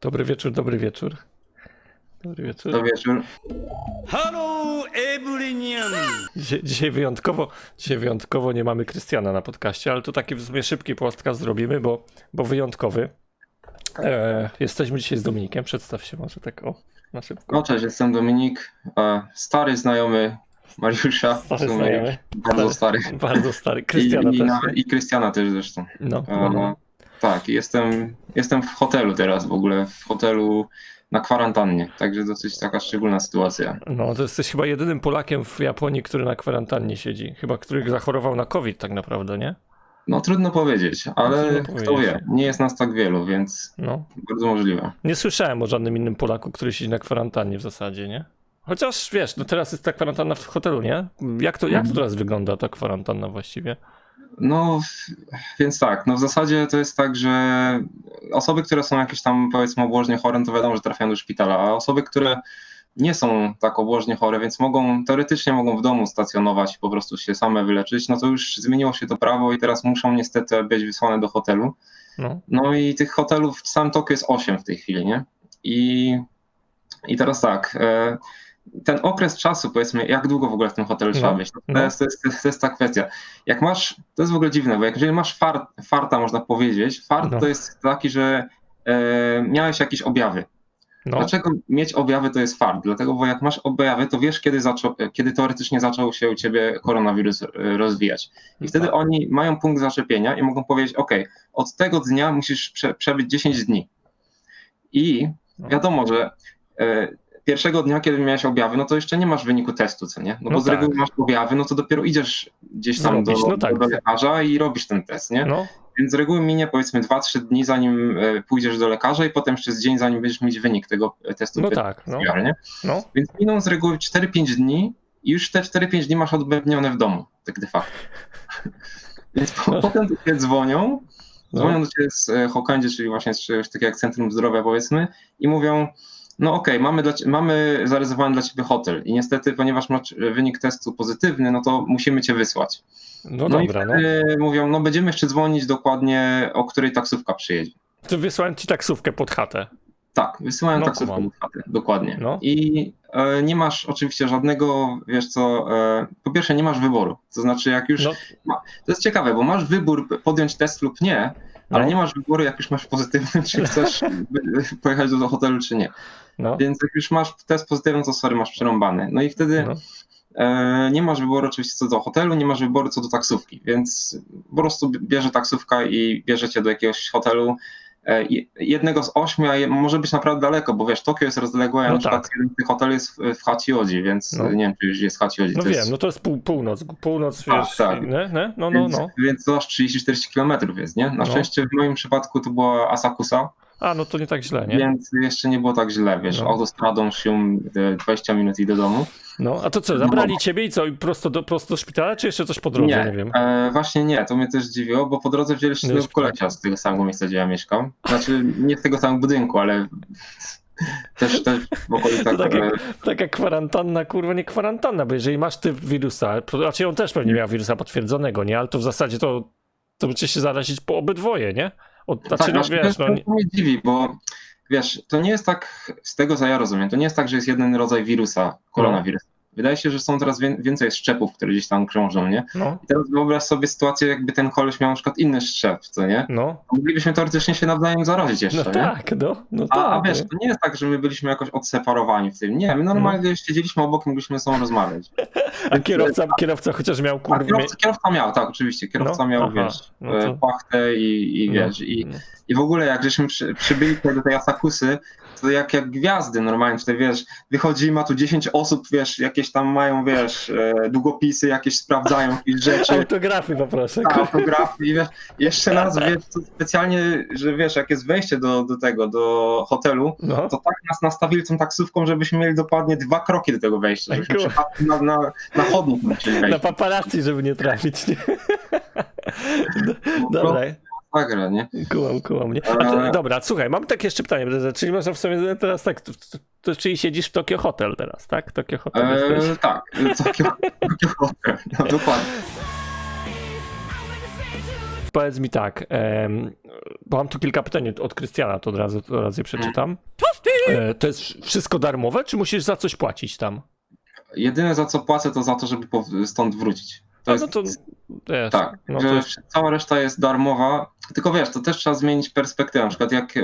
Dobry wieczór, dobry wieczór. Dobry wieczór. To wieczór. Hello, everyone! Dzisiaj, dzisiaj, wyjątkowo, dzisiaj wyjątkowo nie mamy Krystiana na podcaście, ale to taki w sumie szybki podcast zrobimy, bo, bo wyjątkowy. E, jesteśmy dzisiaj z Dominikiem, przedstaw się może tak o, na szybko. No cześć, jestem Dominik, stary znajomy Mariusza. Stary znajomy. Bardzo stary. Bardzo stary. I, Krystiana i, też. I Krystiana też zresztą. No, no, no. Tak, jestem, jestem w hotelu teraz w ogóle, w hotelu na kwarantannie, także dosyć taka szczególna sytuacja. no, to jesteś chyba jedynym Polakiem w Japonii, który na kwarantannie siedzi. Chyba który zachorował na COVID tak naprawdę, nie? No trudno powiedzieć, ale Trudno kto powiedzieć. wie, nie jest nas tak wielu, więc No. bardzo możliwe. Nie słyszałem o żadnym innym Polaku, który siedzi na kwarantannie w zasadzie, nie? Chociaż wiesz, no teraz jest ta kwarantanna w hotelu, nie? Jak to, jak to teraz wygląda ta kwarantanna właściwie? No, więc tak, no w zasadzie to jest tak, że osoby, które są jakieś tam powiedzmy obłożnie chore, no to wiadomo, że trafiają do szpitala, a osoby, które nie są tak obłożnie chore, więc mogą, teoretycznie mogą w domu stacjonować i po prostu się same wyleczyć, no to już zmieniło się to prawo i teraz muszą niestety być wysłane do hotelu. No, No i tych hotelów w samym Tokio jest 8 w tej chwili, nie? I, i teraz tak, e, ten okres czasu, powiedzmy, jak długo w ogóle w tym hotelu trzeba No, być, to, no. jest, to, jest, to jest ta kwestia. Jak masz, to jest w ogóle dziwne, bo jak jeżeli masz fart, farta, można powiedzieć, fart No. to jest taki, że e, miałeś jakieś objawy. no, Dlaczego mieć objawy to jest fart? Dlatego, bo jak masz objawy, to wiesz, kiedy, zaczął, kiedy teoretycznie zaczął się u ciebie koronawirus e, rozwijać. I wtedy Tak. oni mają punkt zaczepienia i mogą powiedzieć: OK, od tego dnia musisz prze, przebyć 10 dni. I No. wiadomo, że e, pierwszego dnia, kiedy miałeś objawy, no to jeszcze nie masz wyniku testu, co nie? No, No bo z reguły tak. masz objawy, no to dopiero idziesz gdzieś tam do, no tak. do lekarza i robisz ten test, nie? no, Więc z reguły minie powiedzmy 2-3 dni, zanim e, pójdziesz do lekarza i potem jeszcze z dzień, zanim będziesz mieć wynik tego e, testu no tak, no, no, Więc miną z reguły 4-5 dni i już te 4-5 dni masz odbębnione w domu, tak de facto. Więc No. potem do ciebie dzwonią, No. dzwonią do ciebie z e, Hokandzie, czyli właśnie z czegoś takiego jak Centrum Zdrowia powiedzmy i mówią, no okej, mamy, dla mamy zarezerwowany dla ciebie hotel i niestety, ponieważ masz e, wynik testu pozytywny, no to musimy cię wysłać. no No, dobra, i no. mówią, no będziemy jeszcze dzwonić dokładnie, o której taksówka przyjedzie. To wysłałem ci taksówkę pod chatę. Tak, wysyłają No, taksówkę do chaty, dokładnie. No. I e, nie masz oczywiście żadnego, wiesz co, e, po pierwsze nie masz wyboru. To znaczy jak już, No, to jest ciekawe, bo masz wybór podjąć test lub nie, ale No. nie masz wyboru jak już masz pozytywny, czy chcesz pojechać do hotelu, czy nie. no, Więc jak już masz test pozytywny, to sorry, masz przerąbany. No i wtedy no, e, nie masz wyboru oczywiście co do hotelu, nie masz wyboru co do taksówki, więc po prostu bierze taksówka i bierzecie do jakiegoś hotelu jednego z ośmiu, a może być naprawdę daleko, bo wiesz, Tokio jest rozległe, a No na przykład tak. jeden z tych hoteli jest w, w więc No. nie wiem, czy już jest Hachiodzi. no wiem, jest, no to jest pół, północ, północ, Tak, wiesz, tak. Nie, nie? no, no, więc, no. więc to aż 30-40 kilometrów jest, nie? Na No. szczęście w moim przypadku to była Asakusa, A, no to nie tak źle, nie? więc jeszcze nie było tak źle, wiesz, No. autostradą się 20 minut i do domu. No, a to co, zabrali ciebie i co, i prosto do, prosto do szpitala, czy jeszcze coś po drodze, nie, Nie, wiem. E, właśnie nie, to mnie też zdziwiło, bo po drodze wzięliśmy Nie, tego szkoda. kolesia z tego samego miejsca, gdzie ja mieszkam. Znaczy nie z tego samego budynku, ale też, też w okolicach. To tak e, taka kwarantanna, kurwa, nie kwarantanna, bo jeżeli masz ty wirusa, to raczej on też pewnie miał wirusa potwierdzonego, nie? Ale to w zasadzie to, to będziecie się zarazić po obydwoje, nie? Od, znaczy, tak, no, wiesz, to, no, nie, to mnie dziwi, bo wiesz, to nie jest tak, z tego co ja rozumiem, to nie jest tak, że jest jeden rodzaj wirusa, koronawirus. Wydaje się, że są teraz wię- więcej szczepów, które gdzieś tam krążą, nie? no, I teraz wyobraź sobie sytuację, jakby ten koleś miał na przykład inny szczep, co nie? no, Moglibyśmy teoretycznie się nawzajem zarazić jeszcze, no nie? tak, no, no A, a tak. wiesz, to nie jest tak, że my byliśmy jakoś odseparowani w tym. Nie, my normalnie siedzieliśmy obok i mogliśmy ze sobą rozmawiać. a kierowca, kierowca chociaż miał, A kurwa, kierowca, kierowca miał, tak, oczywiście. Kierowca No, miał, aha, wiesz, no e, to- płachtę i, i No, wiesz, i, no. i w ogóle jak żeśmy przy, przybyli tutaj do tej Asakusy, jak, jak gwiazdy normalnie tutaj, wiesz, wychodzi, ma tu 10 osób, wiesz, jakieś tam mają, wiesz, e, długopisy, jakieś sprawdzają jakieś rzeczy. autografy poproszę, Tak, autografy i wiesz, jeszcze nas, wiesz, to specjalnie, że wiesz, jak jest wejście do, do tego, do hotelu, no. to tak nas nastawili tą taksówką, żebyśmy mieli dokładnie dwa kroki do tego wejścia, żebyśmy przypadkiem na, na, na chodnik musieli Na wejść. paparazzi, żeby nie trafić, nie? Dobra, Zagra, nie? kułam, kułam, nie? A dobra, słuchaj, mam takie jeszcze pytanie, czyli można w sumie teraz tak, to, to, to, czyli siedzisz w Tokio Hotel teraz, tak? Tokio Hotel jesteś. Eee, tak, Tokio, Tokio Hotel, no dokładnie. powiedz mi tak, em, bo mam tu kilka pytań od Krystiana, to od razu, od razu je przeczytam. E, to jest wszystko darmowe, czy musisz za coś płacić tam? Jedyne za co płacę to za to, żeby stąd wrócić. To no to wiesz, tak, no że jest, cała reszta jest darmowa, tylko wiesz, to też trzeba zmienić perspektywę. Na przykład jak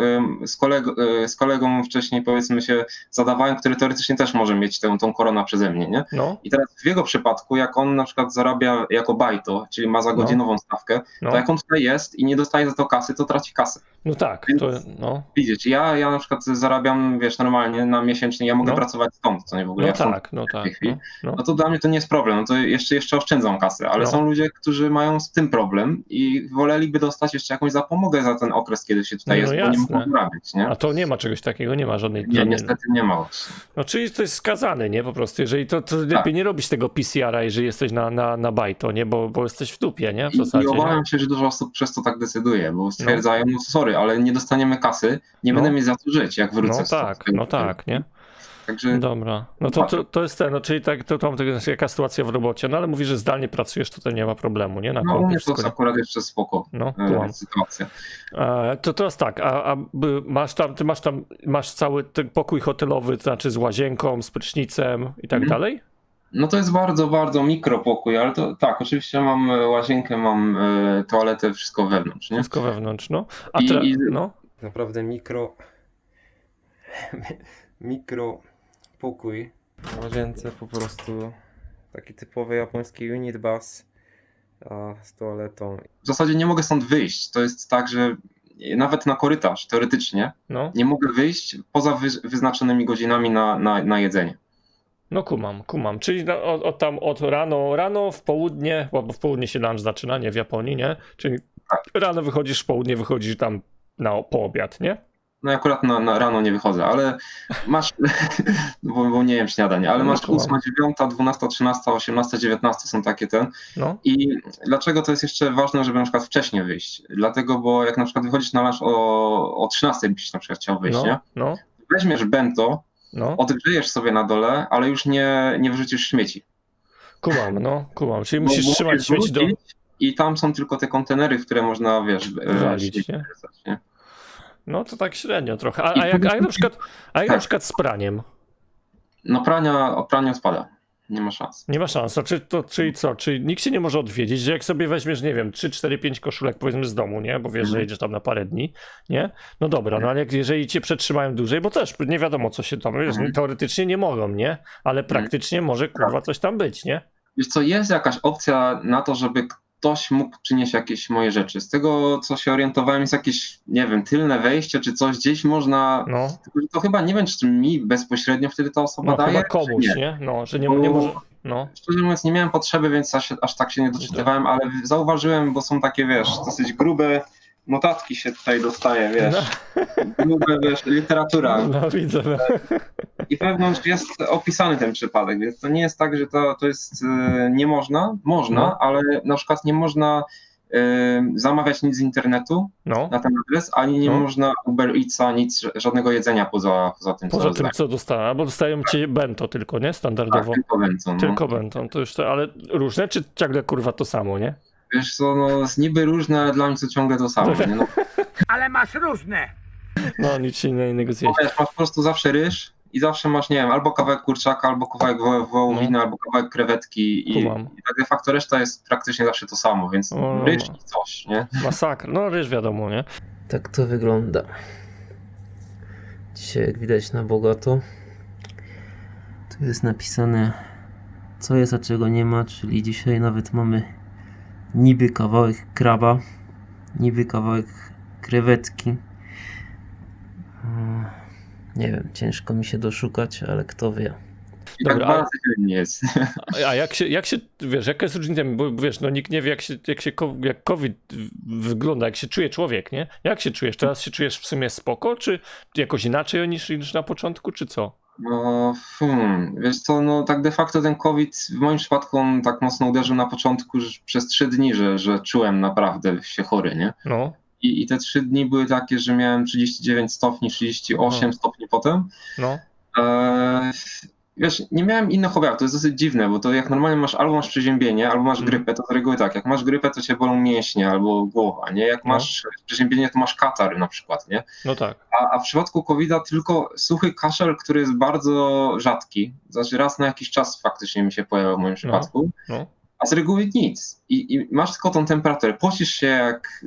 z, kolego, e, z kolegą wcześniej powiedzmy się zadawałem, który teoretycznie też może mieć tę, tą koronę przeze mnie, nie? no, I teraz w jego przypadku, jak on na przykład zarabia jako bajto, czyli ma za No. godzinową stawkę, no, to jak on tutaj jest i nie dostaje za to kasy, to traci kasę. no tak, to, no, Widzisz, ja, ja na przykład zarabiam, wiesz, normalnie na miesięcznie, ja mogę No. pracować stąd, co nie w ogóle. no ja tak, no tak, no, no. no to dla mnie to nie jest problem, no to jeszcze, jeszcze oszczędzam kasę, ale No. są ludzie, którzy mają z tym problem i woleliby dostać jeszcze jakąś zapomogę za ten okres, kiedy się tutaj No jest, bo nie jasne. mogą nie? A to nie ma czegoś takiego, nie ma żadnej... Nie, żadnej niestety nie ma. no czyli to jest skazane, nie, po prostu, jeżeli to, to lepiej Tak. nie robić tego PCR-a, jeżeli jesteś na, na, na bajto, nie, bo, bo jesteś w dupie, nie, w I, zasadzie. I obawiam się, że dużo osób przez to tak decyduje, bo stwierdzają, no sorry, ale nie dostaniemy kasy, nie No. będę mieć za co żyć, jak wrócę. No tak, no tak, nie? Także Dobra. No to, to, to jest ten, no czyli tak, to, to mam tego, jaka sytuacja w robocie, no ale mówisz, że zdalnie pracujesz, to, to nie ma problemu, nie? Na no, u kompie mnie to jest akurat jeszcze spoko No, e, sytuacja. E, to teraz tak, a, a by- masz tam, ty masz tam, masz cały ten pokój hotelowy, to znaczy z łazienką, z prysznicem i tak Mhm. dalej? No to jest bardzo, bardzo mikropokój, ale to tak, oczywiście mam e, łazienkę, mam e, toaletę, wszystko wewnątrz, nie? Wszystko wewnątrz, no. A I- i- no, naprawdę mikro mikro pokój w łazience po prostu taki typowy japoński unit bus a z toaletą W zasadzie nie mogę stąd wyjść. To jest tak, że nawet na korytarz, teoretycznie, no, nie mogę wyjść poza wy, wyznaczonymi godzinami na, na, na jedzenie. no kumam, kumam. Czyli od, od tam od rano, rano w południe, bo bo w południe się lunch zaczyna, nie w Japonii, nie? Czyli Tak. rano wychodzisz, w południe wychodzisz tam na, po obiad, nie? No akurat na, na rano nie wychodzę, ale masz, bo, bo nie wiem śniadanie, ale No, masz kumam. 8, 9, 12, 13, 18, 19 są takie ten. No, I dlaczego to jest jeszcze ważne, żeby na przykład wcześniej wyjść? Dlatego, bo jak na przykład wychodzisz na lunch o, o 13 byś na przykład chciał wyjść, nie? no, no, Weźmiesz bento, no. odgrzejesz sobie na dole, ale już nie, nie wyrzucisz śmieci. Kumam, no, kumam. Czyli Bo musisz trzymać śmieci do I tam są tylko te kontenery, w które można, wiesz, e, walić, nie? nie? No to tak średnio trochę. A, a, jak, a jak na przykład, a jak na Tak. przykład z praniem? No prania, o praniu spada. Nie ma szans. Nie ma szans. A czy to, czyli co? Czyli nikt się nie może odwiedzić, że jak sobie weźmiesz, nie wiem, 3, 4, 5 koszulek powiedzmy z domu, nie? Bo wiesz, że Mhm. jedziesz tam na parę dni, nie? No dobra, no ale jak, jeżeli cię przetrzymają dłużej, bo też nie wiadomo co się tam, wiesz, Mhm. teoretycznie nie mogą, nie? Ale praktycznie może kurwa coś tam być, nie? Wiesz co, jest jakaś opcja na to, żeby ktoś mógł przynieść jakieś moje rzeczy. Z tego, co się orientowałem, jest jakieś, nie wiem, tylne wejście, czy coś gdzieś można... No, To chyba nie wiem, czy mi bezpośrednio wtedy ta osoba no daje, komuś, nie. nie? No, że nie, nie może, no. Szczerze mówiąc, nie miałem potrzeby, więc aż, aż tak się nie doczytywałem, ale zauważyłem, bo są takie, wiesz, dosyć grube notatki się tutaj dostaje, wiesz, grube, wiesz, literatura. No widzę. no. I wewnątrz jest opisany ten przypadek, więc to nie jest tak, że to, to jest e, nie można, można, No. ale na przykład nie można e, zamawiać nic z internetu No, na ten adres, ani nie No. można Uber Eatsa, nic, żadnego jedzenia poza, poza tym, poza co tym rozdaję. co dostałem, albo dostają cię bento tylko, nie? Tak, Standardowo. tylko wędzą. No. Tylko bento, to już to, ale różne, czy ciągle kurwa to samo, nie? Wiesz co, no jest niby różne, ale dla mnie to ciągle to samo. Nie? No, Ale masz różne! No, nic się innego zjeść. wiesz, masz po prostu zawsze ryż i zawsze masz, nie wiem, albo kawałek kurczaka, albo kawałek wo- wołowiny, albo kawałek krewetki i, No. Kumam. i tak de facto reszta jest praktycznie zawsze to samo, więc O, no, ryż no. i coś, nie? Masakra. No, ryż wiadomo, nie? tak to wygląda dzisiaj jak widać na bogato tu jest napisane co jest a czego nie ma czyli dzisiaj nawet mamy niby kawałek kraba niby kawałek krewetki Mm, nie wiem ciężko mi się doszukać ale kto wie I Dobra, tak a- jest. A jak się, jak się, wiesz, jaka jest różnica, bo wiesz, no nikt nie wie, jak się, jak się, jak COVID wygląda, jak się czuje człowiek, nie? Jak się czujesz? Teraz się czujesz w sumie spoko, czy jakoś inaczej niż, niż na początku, czy co? No, hmm, wiesz co, no tak de facto ten COVID w moim przypadku on tak mocno uderzył na początku że przez trzy dni, że, że czułem naprawdę się chory, nie? No, I, I te trzy dni były takie, że miałem 39 stopni, 38 Aha. stopni potem. no, Eee, wiesz, nie miałem innych objawów, to jest dosyć dziwne, bo to jak normalnie masz albo masz przeziębienie, albo masz Mhm. grypę, to z reguły tak, jak masz grypę, to cię bolą mięśnie albo głowa, nie? Jak No. masz przeziębienie, to masz katar na przykład, nie? No tak. A, a w przypadku COVID-a tylko suchy kaszel, który jest bardzo rzadki, znaczy raz na jakiś czas faktycznie mi się pojawił w moim przypadku, No. a z reguły nic. I, I masz tylko tą temperaturę, pocisz się jak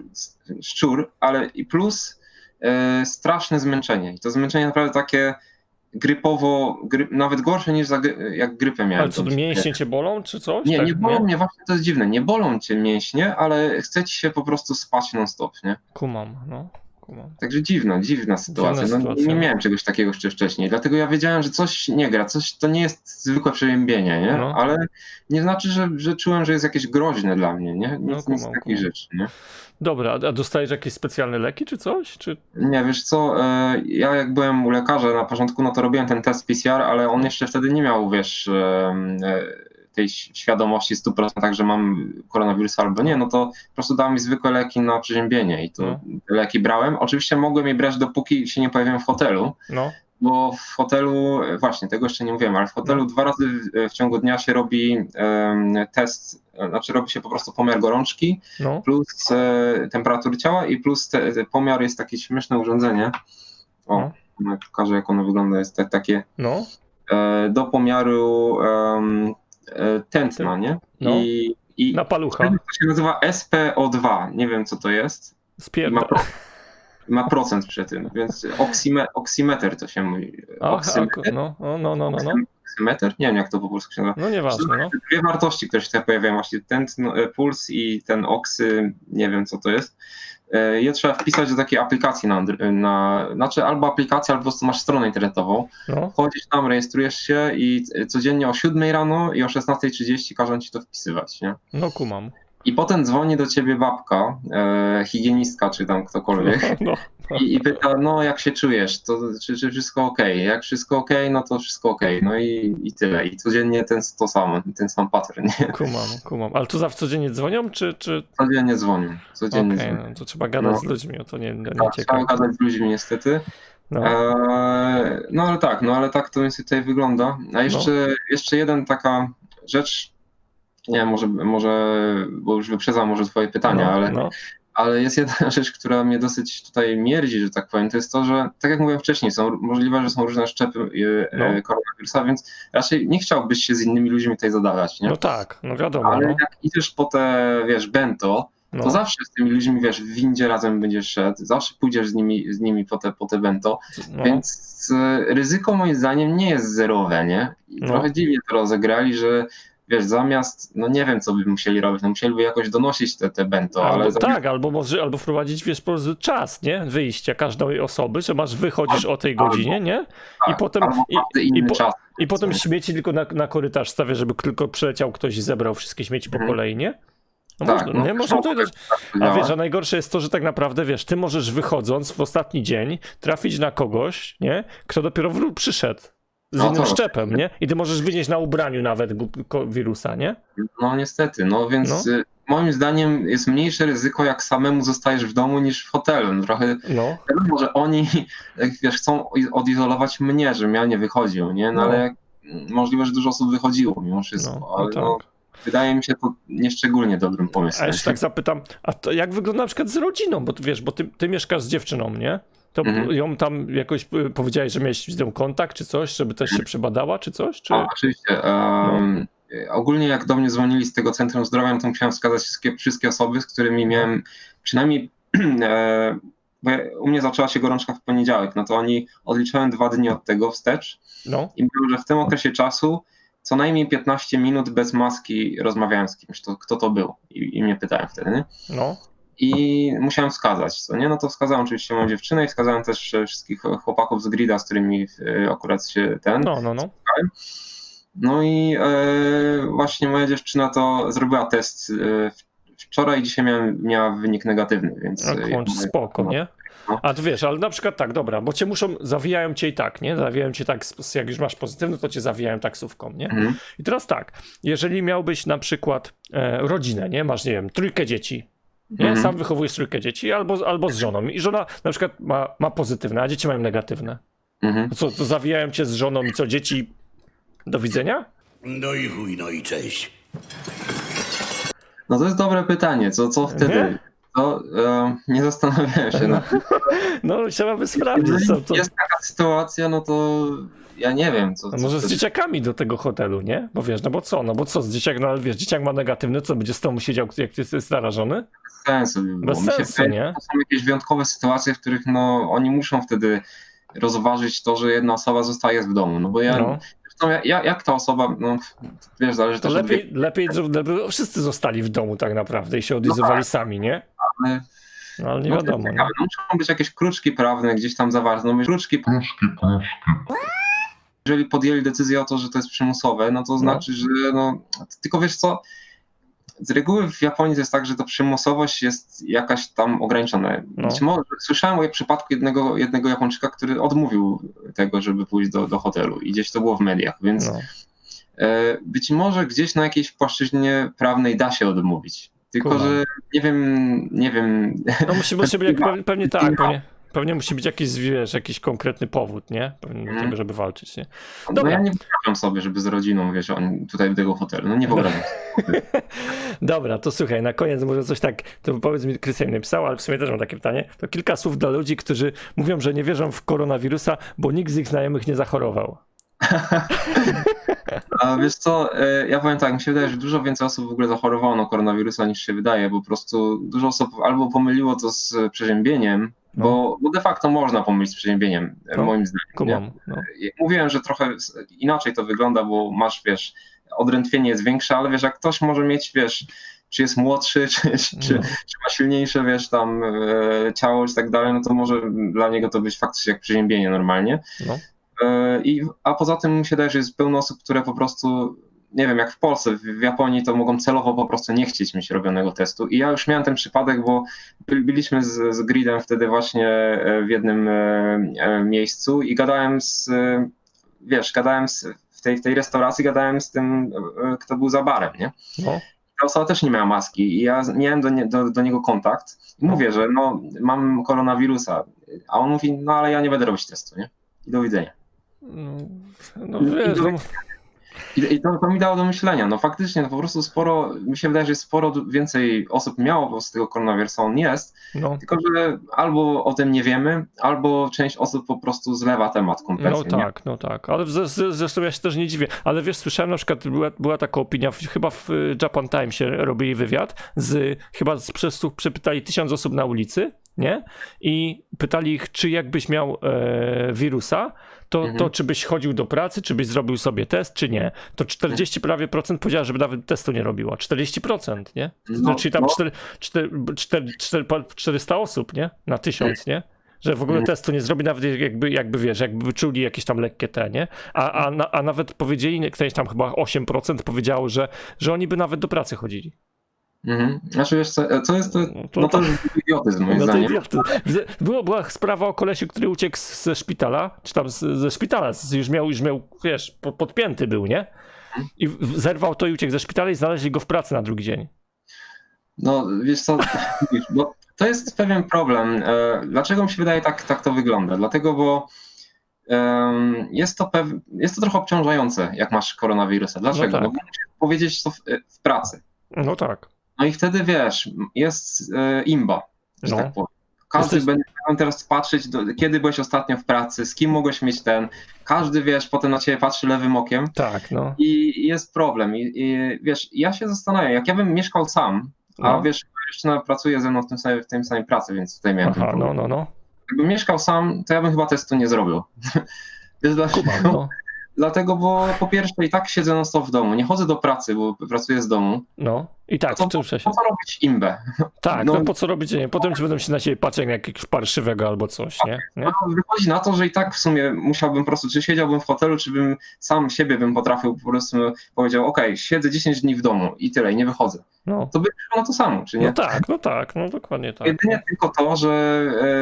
szczur, ale i plus e, straszne zmęczenie. I to zmęczenie naprawdę takie grypowo, gry, nawet gorsze niż za, jak grypę miałem. Ale co, mięśnie cię bolą, czy coś? Nie, tak, nie bolą mnie, właśnie to jest dziwne, nie bolą cię mięśnie, ale chce ci się po prostu spać non stop, nie? Kumam, no. Kumam. Także dziwna, dziwna sytuacja. Dziwna no, sytuacja. Nie miałem czegoś takiego jeszcze wcześniej, dlatego ja wiedziałem, że coś nie gra, coś to nie jest zwykłe przeziębienie, nie? No. Ale nie znaczy, że, że czułem, że jest jakieś groźne dla mnie, nie? Nic, No, nic takich kumam. rzeczy, nie? Dobra, a dostajesz jakieś specjalne leki, czy coś? Czy... Nie, wiesz co, e, ja jak byłem u lekarza na początku, no to robiłem ten test PCR, ale on jeszcze wtedy nie miał, wiesz, e, tej świadomości 100%, że mam koronawirusa albo nie, no to po prostu dał mi zwykłe leki na przeziębienie i to No. te leki brałem. Oczywiście mogłem je brać dopóki się nie pojawiłem w hotelu, No, bo w hotelu, właśnie tego jeszcze nie mówiłem, ale w hotelu dwa razy w, w ciągu dnia się robi em, test, znaczy robi się po prostu pomiar gorączki, no, plus e, temperatury ciała i plus te, te pomiar jest takie śmieszne urządzenie. O, No. no. pokażę jak ono wygląda, jest tak, takie no. e, do pomiaru e, tętna, nie? No. I, i Na palucha. to się nazywa SPO2, nie wiem co to jest. Ma, pro, ma procent przy tym, więc oksime, oksimeter to się mówi. Oksymeter? no, no, no, no, no, no. Oksymeter? Nie wiem jak to po polsku się nazywa. No nieważne, no. Dwie wartości, które się tutaj pojawiają, właśnie ten e, puls i ten oksy, nie wiem co to jest. E, Je trzeba wpisać do takiej aplikacji na, Andr- na znaczy albo aplikacja, albo po prostu masz stronę internetową. no. Wchodzisz tam, rejestrujesz się i e, codziennie o 7 rano i o 16.30 każą ci to wpisywać, nie? No kumam. I potem dzwoni do ciebie babka, e, higienistka czy tam ktokolwiek No, i, i pyta, no jak się czujesz, to, czy, czy wszystko ok? Jak wszystko ok, no to wszystko ok. No i, i tyle. I codziennie ten, to samo, ten sam pattern, nie? kumam, kumam. Ale tu zawsze codziennie dzwonią, czy... czy... Codziennie dzwonią. Codziennie Okej, dzwonią. no, to trzeba gadać No. z ludźmi, o to nie, nie Tak, trzeba gadać z ludźmi niestety. No, Eee, no ale tak, no ale tak to więc tutaj wygląda. A jeszcze, jeszcze jeden taka rzecz, nie może, może, bo już wyprzedzam może twoje pytania, no, ale, no, ale jest jedna rzecz, która mnie dosyć tutaj mierdzi, że tak powiem, to jest to, że tak jak mówiłem wcześniej, są możliwe, że są różne szczepy e, No. e, koronawirusa, więc raczej nie chciałbyś się z innymi ludźmi tutaj zadawać, nie? no tak, no wiadomo, Ale no, jak idziesz po te, wiesz, bento, to no. zawsze z tymi ludźmi, wiesz, w windzie razem będziesz szedł, zawsze pójdziesz z nimi, z nimi po te, po te bento, no. więc e, ryzyko moim zdaniem nie jest zerowe, nie? I No. trochę dziwnie to rozegrali, że wiesz, zamiast, no nie wiem co by musieli robić, no musieliby jakoś donosić te, te bento, Albo, ale tak, albo może albo wprowadzić wiesz, po prostu czas, nie? Wyjścia każdej osoby, że masz wychodzisz o tej godzinie, nie? I tak, potem, albo i, i, po, czas. i potem śmieci tylko na, na korytarz stawię, żeby tylko przyleciał ktoś i zebrał wszystkie śmieci po Mhm. kolei, nie? No Tak, można, no, nie? Można to dać. tak A wiesz, a najgorsze jest to, że tak naprawdę, wiesz, ty możesz wychodząc w ostatni dzień trafić na kogoś, nie? Kto dopiero wró- przyszedł z No innym to- szczepem, nie? I ty możesz wynieść na ubraniu nawet wirusa, nie? No niestety, no więc No. y, moim zdaniem jest mniejsze ryzyko, jak samemu zostajesz w domu niż w hotelu. No, trochę No, wiadomo, że oni, jak wiesz, chcą odizolować mnie, żebym ja nie wychodził, nie? No, No. ale możliwe, że dużo osób wychodziło mimo wszystko, no, ale no no, tak. wydaje mi się to nieszczególnie dobrym A pomysłem. jeszcze tak zapytam, a to jak wygląda na przykład z rodziną? Bo wiesz, bo ty, ty mieszkasz z dziewczyną, nie? To Mhm. ją tam jakoś y, powiedziałeś, że miałeś z nią kontakt czy coś, żeby też się przebadała czy coś? Czy... Oczywiście. em, Ogólnie jak do mnie dzwonili z tego Centrum Zdrowia, no to musiałem wskazać wszystkie, wszystkie osoby, z którymi miałem przynajmniej e, bo ja, u mnie zaczęła się gorączka w poniedziałek, no to oni odliczałem dwa dni od tego wstecz No, i mówią, że w tym okresie czasu co najmniej 15 minut bez maski rozmawiałem z kimś, to kto to był i, i mnie pytałem wtedy, nie? no, I musiałem wskazać, co nie? No to wskazałem oczywiście moją dziewczynę i wskazałem też e, wszystkich chłopaków z Grida, z którymi e, akurat się ten, no, no, no. no i e, właśnie moja dziewczyna to zrobiła test e, wczoraj, dzisiaj miałem, miała wynik negatywny, więc... A e, kłącz, jakby- spoko, nie? No. A ty wiesz, ale na przykład tak, dobra, bo cię muszą, zawijają cię i tak, nie? Zawijają cię tak, jak już masz pozytywny, to cię zawijają taksówką, nie? Mhm. I teraz tak, jeżeli miałbyś na przykład e, rodzinę, nie? Masz, nie wiem, trójkę dzieci, nie? Mhm. Sam wychowujesz trójkę dzieci albo, albo z żoną i żona na przykład ma, ma pozytywne, a dzieci mają negatywne. Mhm. Co, to zawijają cię z żoną i co, dzieci Do widzenia? No i chuj, no i cześć. No to jest dobre pytanie, co, co wtedy? Nie? To e, nie zastanawiałem się tym. No trzeba by sprawdzić. Jeżeli to... jest taka sytuacja, no to ja nie wiem, co, co może z dzieciakami do tego hotelu, nie? Bo wiesz, no bo co, no bo co z dzieciak, no ale wiesz, dzieciak ma negatywny, co będzie z tobą siedział, jak ty jesteś zarażony? sensu. by. Bez Mi się sensu, wydaje, nie? To są jakieś wyjątkowe sytuacje, w których no, oni muszą wtedy rozważyć to, że jedna osoba zostaje w domu. No bo ja, No. Zresztą ja, ja jak ta osoba, no wiesz, zależy To też od lepiej, lepiej, żeby wszyscy zostali w domu tak naprawdę i się odizolowali sami, nie? ale- No ale nie no, wiadomo, nie? ciekawe. No, muszą być jakieś kruczki prawne gdzieś tam zawarte. No, kruczki, jeżeli podjęli decyzję o to, że to jest przymusowe, no to znaczy, że no, tylko wiesz co, z reguły w Japonii to jest tak, że ta przymusowość jest jakaś tam ograniczona. No. Być może słyszałem o przypadku jednego, jednego Japończyka, który odmówił tego, żeby pójść do, do hotelu i gdzieś to było w mediach, więc No. e, być może gdzieś na jakiejś płaszczyźnie prawnej da się odmówić. Tylko, że nie wiem, nie wiem, No musi, musi być, pewnie, pewnie tak, pewnie, pewnie musi być jakiś, wiesz, jakiś konkretny powód, nie? Pewnie do Mhm. tego, żeby walczyć, nie? no Dobra. ja nie wyobrażam sobie, żeby z rodziną, wiesz, on tutaj do tego hotelu, no nie wyobrażam sobie. Dobra, to słuchaj, na koniec może coś tak, to powiedz mi, Krystian napisał, ale w sumie też mam takie pytanie, to kilka słów dla ludzi, którzy mówią, że nie wierzą w koronawirusa, bo nikt z ich znajomych nie zachorował. A wiesz co, e, ja powiem tak, mi się wydaje, że dużo więcej osób w ogóle zachorowało na koronawirusa niż się wydaje, bo po prostu dużo osób albo pomyliło to z przeziębieniem, bo, bo de facto można pomylić z przeziębieniem, e, No, moim zdaniem. no. Mówiłem, że trochę inaczej to wygląda, bo masz, wiesz, odrętwienie jest większe, ale wiesz, jak ktoś może mieć, wiesz, czy jest młodszy, czy, czy, No. czy ma silniejsze, wiesz, tam e, ciało, czy tak dalej, no to może dla niego to być faktycznie jak przeziębienie normalnie. No. E, I, a poza tym mi się wydaje, że jest pełno osób, które po prostu, nie wiem, jak w Polsce, w, Japonii to mogą celowo po prostu nie chcieć mieć robionego testu. I ja już miałem ten przypadek, bo by, byliśmy z, z Gridem wtedy właśnie e, w jednym e, miejscu i gadałem z, wiesz, gadałem z, w, tej, w tej restauracji, gadałem z tym, kto był za barem, nie? no. ta osoba też nie miała maski i ja miałem do, nie, do, do niego kontakt i mówię, że no, mam koronawirusa, a on mówi, no ale ja nie będę robić testu, nie? I do widzenia. No, no wiesz, no, I, to, to mi dało do myślenia, no faktycznie, no po prostu sporo, mi się wydaje, że sporo więcej osób miało po prostu tego koronawirusa, on jest, no, tylko że albo o tym nie wiemy, albo część osób po prostu zlewa temat kompletnie. no nie? tak, no tak, ale z- z- zresztą ja się też nie dziwię, ale wiesz, słyszałem na przykład, była, była taka opinia, chyba w y, Japan Timesie robili wywiad, z, chyba z przestu przepytali tysiąc osób na ulicy, nie? I pytali ich, czy jakbyś miał e, wirusa, to, Mhm. to czy byś chodził do pracy, czy byś zrobił sobie test, czy nie. To 40 prawie procent powiedziała, żeby nawet testu nie robiła. 40%, nie? No, Czyli tam no. 4, 4, 4, 4, 400 osób, nie? Na tysiąc, nie? Że w ogóle Mhm. testu nie zrobi, nawet jakby, jakby wiesz, jakby wyczuli jakieś tam lekkie te, nie? A, a, a nawet powiedzieli, ktoś tam chyba 8% powiedziało, że, że oni by nawet do pracy chodzili. Mhm. Znaczy wiesz co, jest, to, to- no to jest idiotyzm moim No zdaniem. Z- Była, sprawa o kolesiu, który uciekł ze szpitala, czy tam z, ze szpitala, już miał, już miał, wiesz, po- podpięty był, nie? I zerwał to i uciekł ze szpitala i znaleźli go w pracy na drugi dzień. No, wiesz co, bo to jest pewien problem. E, Dlaczego mi się wydaje tak, tak to wygląda? Dlatego, bo jest to, pew... jest to trochę obciążające, jak masz koronawirusa. Dlaczego? tak. No, bo musisz powiedzieć to w, w pracy. No tak. No i wtedy wiesz, jest e, imba, że No. tak powiem. Każdy Jesteś- będzie miał teraz patrzeć, do, kiedy byłeś ostatnio w pracy, z kim mogłeś mieć ten. Każdy, wiesz, potem na ciebie patrzy lewym okiem. Tak, no. I jest problem. I, i wiesz, ja się zastanawiam, jak ja bym mieszkał sam, a No. wiesz, dziewczyna pracuje ze mną w tym samej, w tym pracy, więc tutaj miałem Aha, no, no, no. Jakbym mieszkał sam, to ja bym chyba testu nie zrobił. Wiesz dlaczego? No. Dlatego, bo po pierwsze i tak siedzę non stop w domu, nie chodzę do pracy, bo pracuję z domu. No. I tak, To w czym się. Po co robić imbę? Tak, no, no- po co robić, nie? Potem ci będą się na ciebie patrzeć jak jakiegoś parszywego albo coś, nie? nie? No, wychodzi na to, że i tak w sumie musiałbym po prostu, czy siedziałbym w hotelu, czy bym sam siebie bym potrafił po prostu powiedział, okej, siedzę 10 dni w domu i tyle, i nie wychodzę. No. To by na to samo, czy nie? no tak, no tak, no dokładnie tak. Jedynie tylko to, że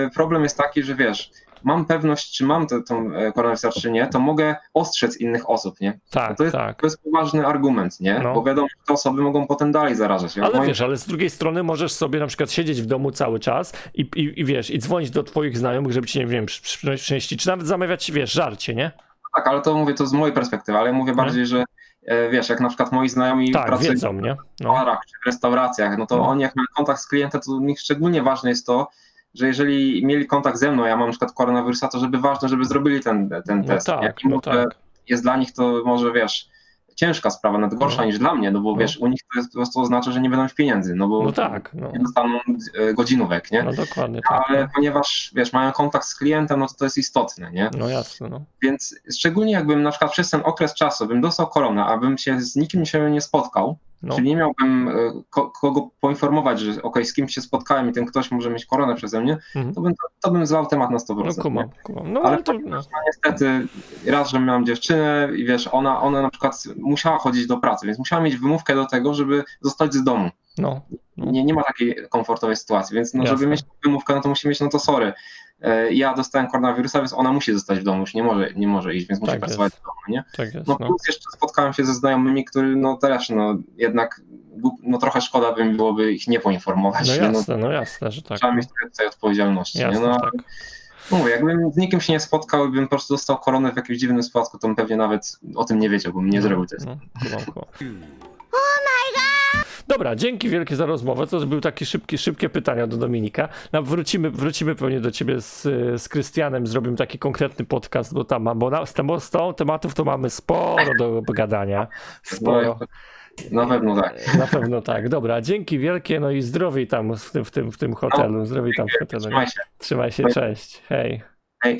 e, problem jest taki, że wiesz, mam pewność, czy mam tę e, koronawirusa, czy nie, to mogę ostrzec innych osób, nie? Tak, to jest, tak. To jest poważny argument, nie? No. Bo wiadomo, że te osoby mogą potem dalej zarażać. Ale Moim- wiesz, ale z drugiej strony możesz sobie na przykład siedzieć w domu cały czas i, i, i wiesz, i dzwonić do twoich znajomych, żeby ci, nie wiem, przy- przy- przynieśli, czy nawet zamawiać, wiesz, żarcie, nie? tak, ale to mówię to z mojej perspektywy, ale mówię bardziej, że e, wiesz, jak na przykład moi znajomi Tak, pracują wiedzą, nie? w No, barach czy w restauracjach, no to No. oni jak mają kontakt z klientem, to u nich szczególnie ważne jest to, że jeżeli mieli kontakt ze mną, ja mam na przykład koronawirusa, to żeby ważne, żeby zrobili ten, ten no test. tak, Jak no że tak. Jest dla nich to może, wiesz, ciężka sprawa, nawet gorsza No. niż dla mnie, no bo No. wiesz, u nich to jest po prostu oznacza, że nie będą mieć pieniędzy, no bo No tak, no, nie dostaną e, godzinówek, nie? no dokładnie tak. Ale ponieważ, wiesz, mają kontakt z klientem, no to to jest istotne, nie? No jasne, no. Więc szczególnie jakbym na przykład przez ten okres czasu bym dostał koronę, a bym się z nikim się nie spotkał, no. czyli nie miałbym e, ko kogo poinformować, że okej, z kimś się spotkałem i ten ktoś może mieć koronę przeze mnie, Mhm. to bym, to bym zlał temat na 100%. No nie? kumam, kumam. No Ale to, no, No niestety, raz, że miałam dziewczynę i wiesz, ona, ona na przykład musiała chodzić do pracy, więc musiała mieć wymówkę do tego, żeby zostać z domu. no, No. Nie, nie ma takiej komfortowej sytuacji, więc no, Jasne. żeby mieć wymówkę, no to musi mieć, no to sorry. E, Ja dostałem koronawirusa, więc ona musi zostać w domu, już nie może, nie może iść, więc musi Tak pracować jest. w domu, nie? tak jest, No no. plus jeszcze spotkałem się ze znajomymi, którzy no też, no jednak, no trochę szkoda by mi byłoby ich nie poinformować, No nie? no, jasne, no jasne, że tak. trzeba mieć tutaj odpowiedzialności, nie? Jasne, No, że tak. Mówię, jakbym z nikim się nie spotkał i bym po prostu dostał koronę w jakimś dziwnym spadku, to bym pewnie nawet o tym nie wiedział, bo bym nie zrobił testu. No. Dobra, dzięki wielkie za rozmowę. To był taki szybki, szybkie pytania do Dominika. No, wrócimy, wrócimy pewnie do ciebie z, z Krystianem, zrobimy taki konkretny podcast, bo tam mam, bo na, z, tem- z tą tematów to mamy sporo do gadania. Sporo. Na pewno tak. Na pewno tak. Dobra, dzięki wielkie, no i zdrowiej tam w tym, w tym, w tym hotelu. Zdrowiej tam w hotelu. Trzymaj się. Trzymaj się, cześć. Hej. Hej.